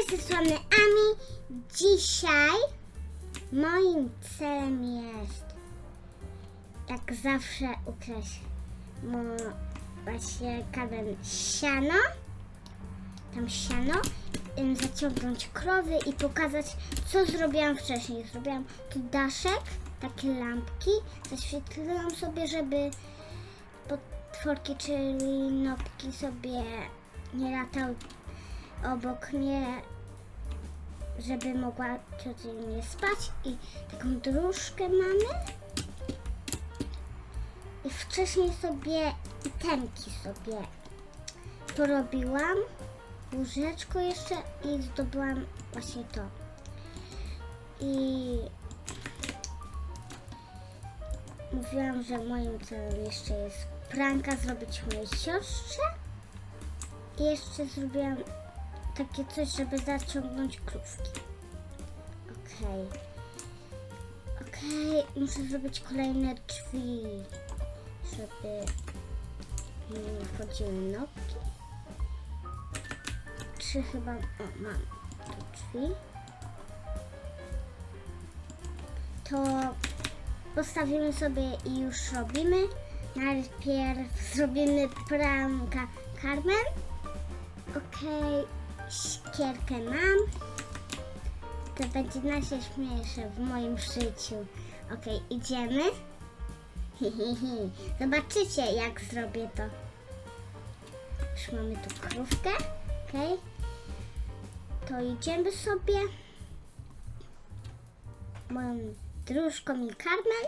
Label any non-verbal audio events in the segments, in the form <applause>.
Cześć, ze strony Ami. Dzisiaj moim celem jest, jak zawsze, ukraść mu właśnie siano, tam siano, zaciągnąć krowy i pokazać, co zrobiłam wcześniej. Zrobiłam tu daszek, takie lampki, zaświetliłam sobie, żeby potworki, czyli nopki sobie nie latały obok mnie, żeby mogła codziennie spać i taką dróżkę mamy. I wcześniej sobie itemki sobie porobiłam, łóżeczko jeszcze i zdobyłam właśnie to. I mówiłam, że moim celem jeszcze jest pranka zrobić mojej siostrze. I jeszcze zrobiłam takie coś, żeby zaciągnąć krówki. Okej. Okej, muszę zrobić kolejne drzwi, żeby nie wchodziły nopki. Trzy chyba, o mam tu drzwi. To postawimy sobie i już robimy. Najpierw zrobimy pranka Carmen. Okej, siekierkę mam. To będzie najśmieszniejsze w moim życiu. Okej, idziemy. <laughs> Zobaczycie, jak zrobię to. Już mamy tu krówkę. Okej. To idziemy sobie. Moją dróżką i Carmen.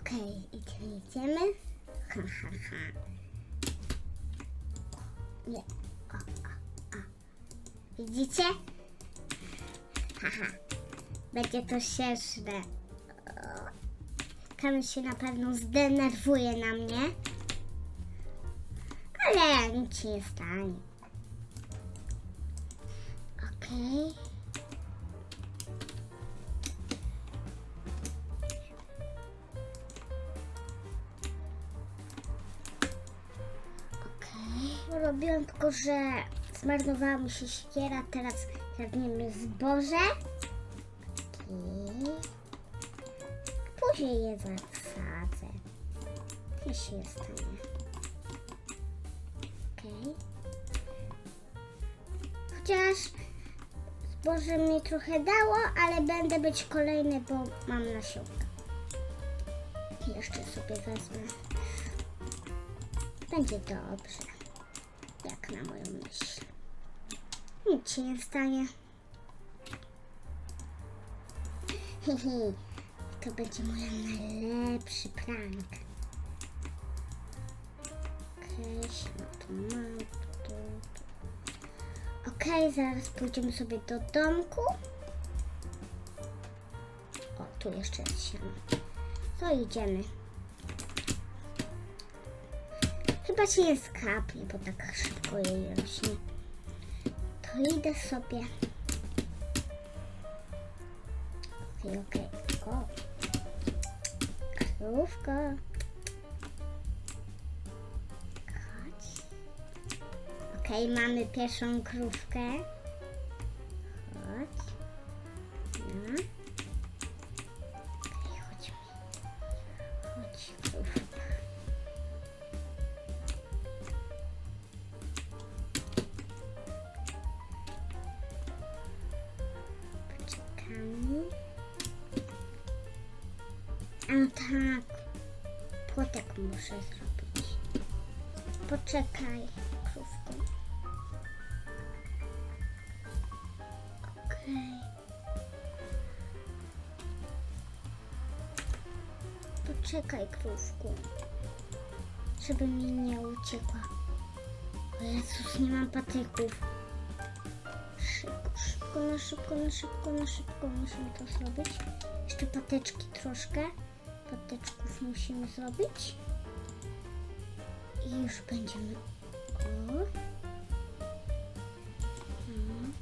Okej, idziemy, idziemy. Ha, ha, ha. Nie. Widzicie? Haha. Będzie to śmieszne. Kamil się na pewno zdenerwuje na mnie. Ale nic nie stanie. Okej. Okej. Robiłam tylko, że zmarnowała mi się siekiera, teraz kradniemy zboże. I później je zasadzę. Się nie stanie. Okej. Chociaż zboże mi trochę dało, ale będę być kolejny, bo mam nasionka. Jeszcze sobie wezmę. Będzie dobrze. Jak na moją myśl. Nic się nie stanie. Hihi. To będzie mój najlepszy prank. Okej, okay, tu mam. Tu, tu. Okej, zaraz pójdziemy sobie do domku. O, tu jeszcze jest siano. To idziemy. Chyba się nie skapnie, bo tak szybko jej rośnie. To idę sobie. Okej, okej. O. Krówko. Chodź. Okej, mamy pierwszą krówkę. Płotek muszę zrobić. Poczekaj, krówko. Okej. Poczekaj, krówku. Żeby mi nie uciekła. O Jezus, nie mam patyków. Szybko, szybko, na szybko, na szybko, na szybko musimy to zrobić. Jeszcze pateczki troszkę patyczków musimy zrobić. I już będziemy... O. Mm.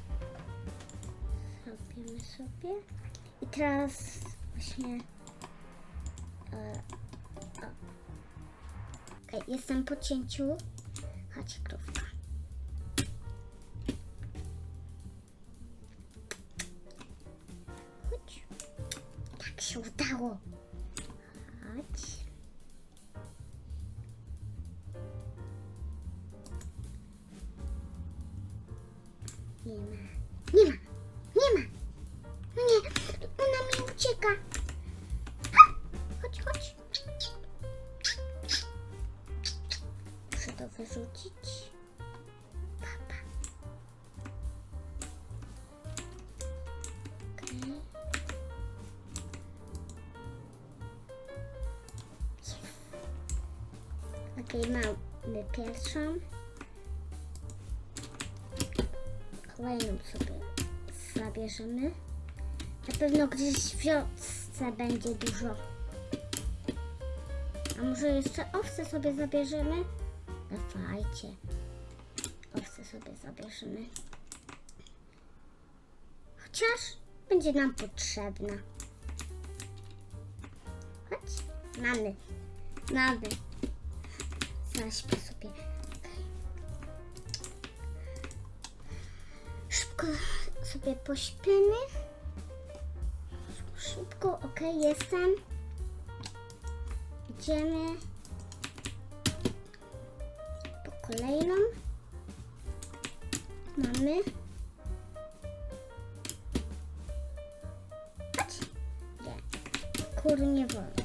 Zrobimy sobie. I teraz właśnie... E, okay, jestem po cięciu. Chodź, krówka. Chodź. Tak się udało. Nie ma. Nie ma. Nie ma. No nie. Ona mi ucieka. Ha! Chodź, chodź. Muszę to wyrzucić. Mamy pierwszą. Kolejną sobie zabierzemy. Na pewno gdzieś w wiosce będzie dużo. A może jeszcze owce sobie zabierzemy? Dawajcie. Owce sobie zabierzemy. Chociaż będzie nam potrzebna. Chodź. Mamy. Mamy. Sobie. Szybko sobie pośpimy. Szybko, ok, jestem. Idziemy po kolejną. Mamy. Chodź. Nie. Kur nie wolno.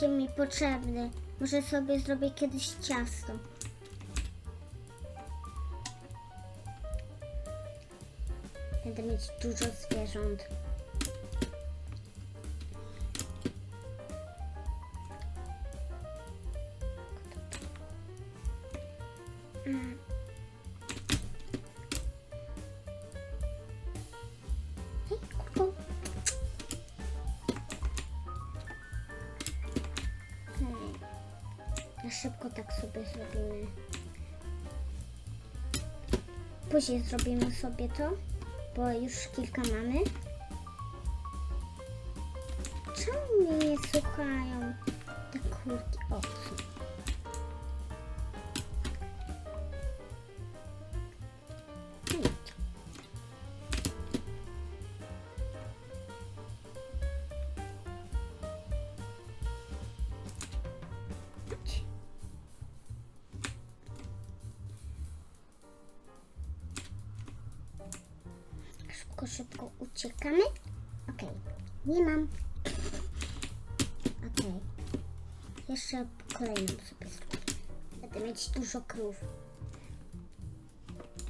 Będzie mi potrzebny. Może sobie zrobię kiedyś ciasto. Będę mieć dużo zwierząt. Mm. Szybko tak sobie zrobimy. Później zrobimy sobie to, bo już kilka mamy. Czemu mnie nie słuchają te kurki owcu? Szybko, szybko uciekamy. Okej, nie mam. Okej. Jeszcze kolejną sobie zrobię. Będę mieć dużo krów.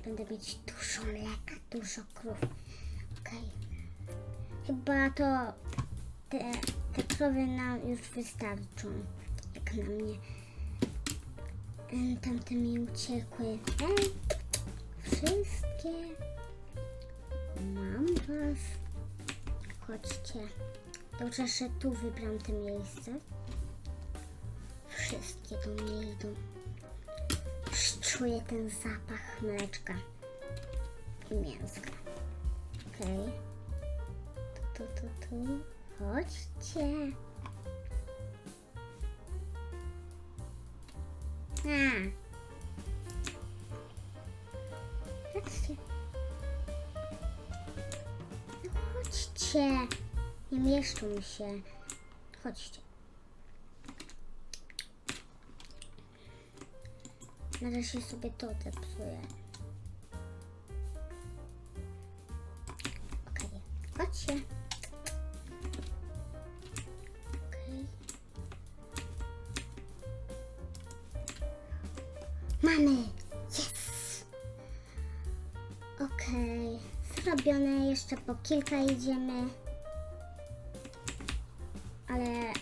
Będę mieć dużo mleka, dużo krów. Okej. Chyba to te, te krowy nam już wystarczą. Jak na mnie. Tamte mi uciekły. Wszystkie. Mam was. Chodźcie. Dobrze, że tu wybram te miejsce. Wszystkie do mnie idą. Już Czuję ten zapach mleczka i mięska. Okej. Tu, tu, tu, tu. Chodźcie. A. Chodźcie. Chodźcie. Nie mieszczą się. Chodźcie. Na razie sobie to zepsuję. Okej. Chodźcie. Okej. Mamy! Yes! Okej. Zrobione. Jeszcze po kilka idziemy. Ale...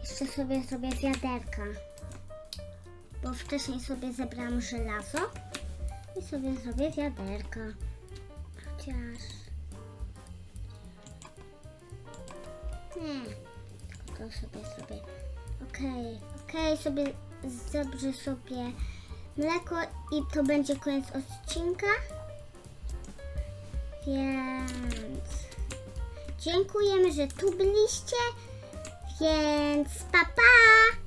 Jeszcze sobie zrobię wiaderka. Bo wcześniej sobie zebrałam żelazo. I sobie zrobię wiaderka. Chociaż... Nie. Tylko to sobie zrobię. Okej, okej, sobie zebrę sobie mleko i to będzie koniec odcinka. Więc dziękujemy, że tu byliście. Więc pa pa!